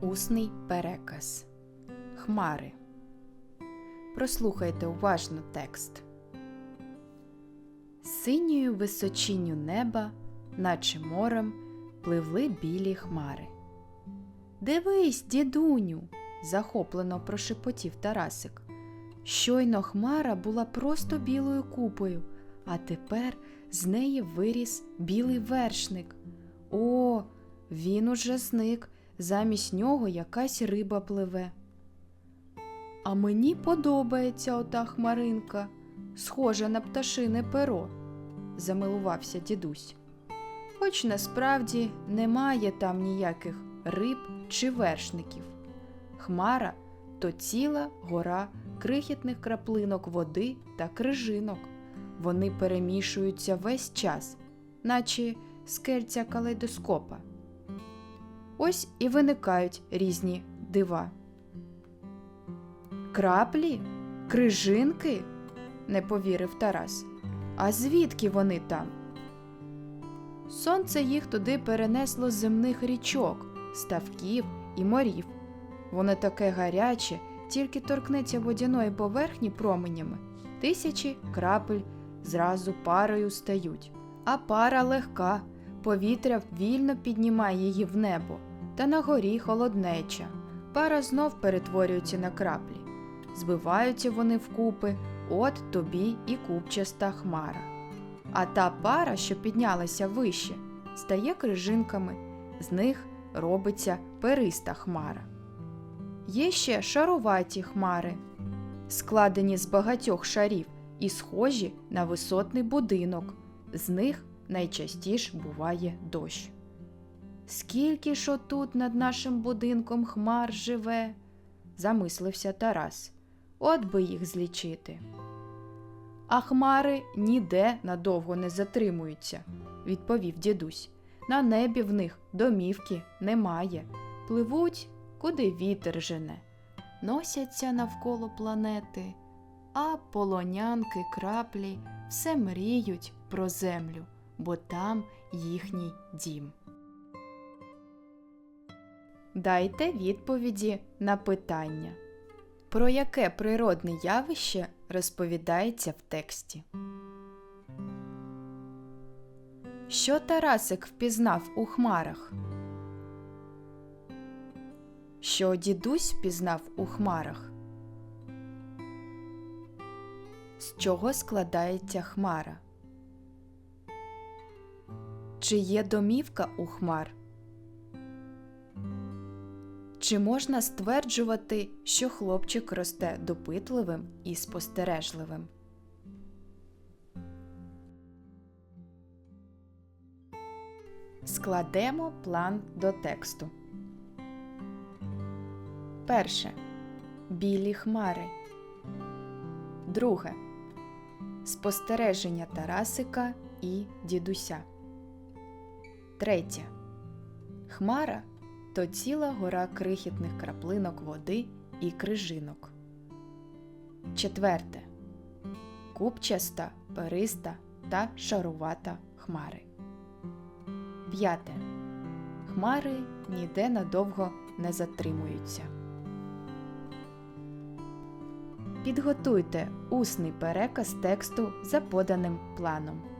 Усний переказ. Хмари. Прослухайте уважно текст. Синьою височинню неба, наче морем, пливли білі хмари. Дивись, дідуню, захоплено прошепотів Тарасик. Щойно хмара була просто білою купою, а тепер з неї виріс білий вершник. О, він уже зник, замість нього якась риба пливе. А мені подобається ота хмаринка, схожа на пташине перо, замилувався дідусь. Хоч насправді немає там ніяких риб чи вершників. Хмара то ціла гора крихітних краплинок води та крижинок. Вони перемішуються весь час, наче скельця калейдоскопа. Ось і виникають різні дива. Краплі? Крижинки? не повірив Тарас. А звідки вони там? Сонце їх туди перенесло з земних річок, ставків і морів. Воно таке гаряче, тільки торкнеться водяної поверхні променями. Тисячі крапель зразу парою стають. А пара легка, повітря вільно піднімає її в небо, та на горі холоднеча. Пара знов перетворюється на краплі. Збиваються вони вкупи, от тобі і купчаста хмара. А та пара, що піднялася вище, стає крижинками, з них робиться периста хмара. Є ще шаруваті хмари, складені з багатьох шарів і схожі на висотний будинок. З них найчастіше буває дощ. Скільки ж отут над нашим будинком хмар живе, замислився Тарас. От би їх злічити. А хмари ніде надовго не затримуються, відповів дідусь. На небі в них домівки немає. Пливуть, куди вітер жене, носяться навколо планети, а полонянки краплі все мріють про землю, бо там їхній дім. Дайте відповіді на питання. Про яке природне явище розповідається в тексті? Що Тарасик впізнав у хмарах? Що дідусь впізнав у хмарах? З чого складається хмара? Чи є домівка у хмар? Чи можна стверджувати, що хлопчик росте допитливим і спостережливим? Складемо план до тексту. Перше. Білі хмари. Друге. Спостереження Тарасика і дідуся. Третє. Хмара то ціла гора крихітних краплинок води і крижинок. Четверте. Купчаста, периста та шарувата хмари. П'яте. Хмари ніде надовго не затримуються. Підготуйте усний переказ тексту за поданим планом.